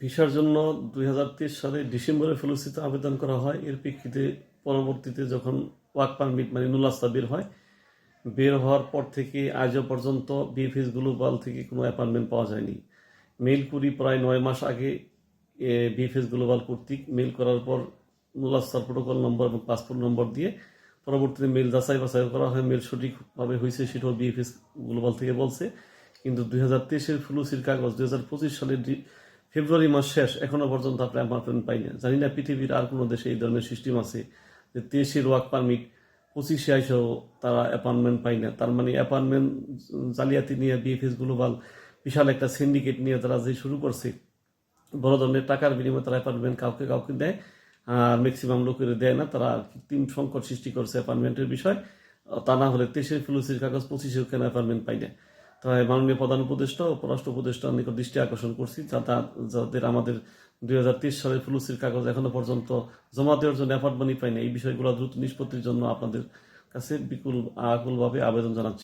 ভিসার জন্য দুই হাজার তেইশ সালে ডিসেম্বরে ফেলোসিতে আবেদন করা হয়। এর প্রেক্ষিতে পরবর্তীতে যখন ওয়ার্ক পারমিট মানে নুলাস্তা বের হয়, বের হওয়ার পর থেকে আজও পর্যন্ত বিএফএস গ্লোবাল থেকে কোনো অ্যাপয়েন্টমেন্ট পাওয়া যায়নি। মেল করি প্রায় নয় মাস আগে বিএফএস গ্লোবাল কর্তৃক মেল করার পর নুলাস্তার প্রোটোকল নম্বর এবং পাসপোর্ট নম্বর দিয়ে পরবর্তীতে মেল যাচাই বাছাই করা হয়। মেল সঠিকভাবে হয়েছে সেটাও বিএফএস গ্লোবাল থেকে বলছে। কিন্তু দুই হাজার তেইশের ফ্লুসির কাগজ দুই হাজার পঁচিশ সালের ফেব্রুয়ারি মাস শেষ, এখনও পর্যন্ত আপনি অ্যাপার্টমেন্ট পাই না জানি না পৃথিবীর আর কোনো দেশে এই ধরনের সিস্টেম আছে যে তেইশের ওয়ার্ক পারমিট পঁচিশে আইসেও তারা অ্যাপার্টমেন্ট পাই না। তার মানে অ্যাপার্টমেন্ট জালিয়াতি নিয়ে বিএফএস গ্লোবাল বিশাল একটা সিন্ডিকেট নিয়ে তারা যে শুরু করছে, বড় ধরনের টাকার বিনিময়ে তারা অ্যাপার্টমেন্ট কাউকে কাউকে দেয় আর ম্যাক্সিমাম লোকের দেয় না। তারা কৃত্রিম সংকট সৃষ্টি করছে অ্যাপার্টমেন্টের বিষয়। তা না হলে তেইশের ফিলুসির কাগজ পঁচিশে কেন অ্যাপার্টমেন্ট পাই না? তাই মাননীয় প্রধান উপদেষ্টা ও পররাষ্ট্র উপদেষ্টার নিকট দৃষ্টি আকর্ষণ করছি যাতে যাদের আমাদের দুই হাজার তেইশ সালের ফুলুসির কাগজ এখনও পর্যন্ত জমা দেওয়ার জন্য অ্যাপার্টমেন্ট পাই না এই বিষয়গুলো দ্রুত নিষ্পত্তির জন্য আপনাদের কাছে বিপুল, আকুলভাবে আবেদন জানাচ্ছি।